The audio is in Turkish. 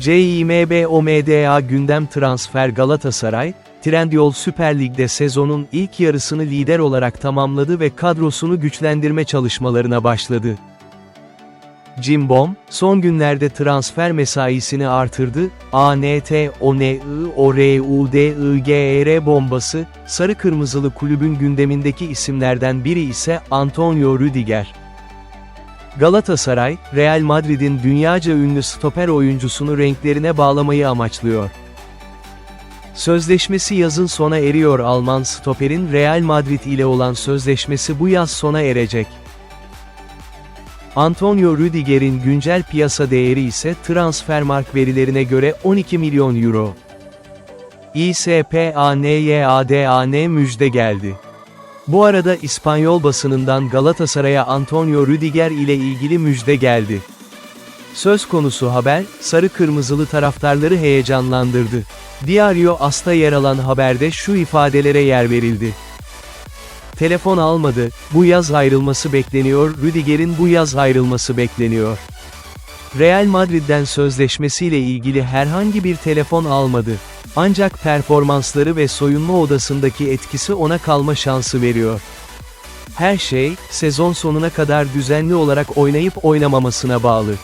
CİMB-OMDA gündem transfer Galatasaray, Trendyol Süper Lig'de sezonun ilk yarısını lider olarak tamamladı ve kadrosunu güçlendirme çalışmalarına başladı. Cimbom, son günlerde transfer mesaisini artırdı, ANT, ONI, ORUDIGR bombası, sarı kırmızılı kulübün gündemindeki isimlerden biri ise Antonio Rüdiger. Galatasaray, Real Madrid'in dünyaca ünlü stoper oyuncusunu renklerine bağlamayı amaçlıyor. Sözleşmesi yazın sona eriyor Alman stoperin Real Madrid ile olan sözleşmesi bu yaz sona erecek. Antonio Rüdiger'in güncel piyasa değeri ise Transfermarkt verilerine göre 12 milyon euro. İSPANYADAN müjde geldi. Bu arada İspanyol basınından Galatasaray'a Antonio Rüdiger ile ilgili müjde geldi. Söz konusu haber, sarı kırmızılı taraftarları heyecanlandırdı. Diario As'ta yer alan haberde şu ifadelere yer verildi. Telefon almadı, bu yaz ayrılması bekleniyor, Rüdiger'in bu yaz ayrılması bekleniyor. Real Madrid'den sözleşmesiyle ilgili herhangi bir telefon almadı. Ancak performansları ve soyunma odasındaki etkisi ona kalma şansı veriyor. Her şey, sezon sonuna kadar düzenli olarak oynayıp oynamamasına bağlı.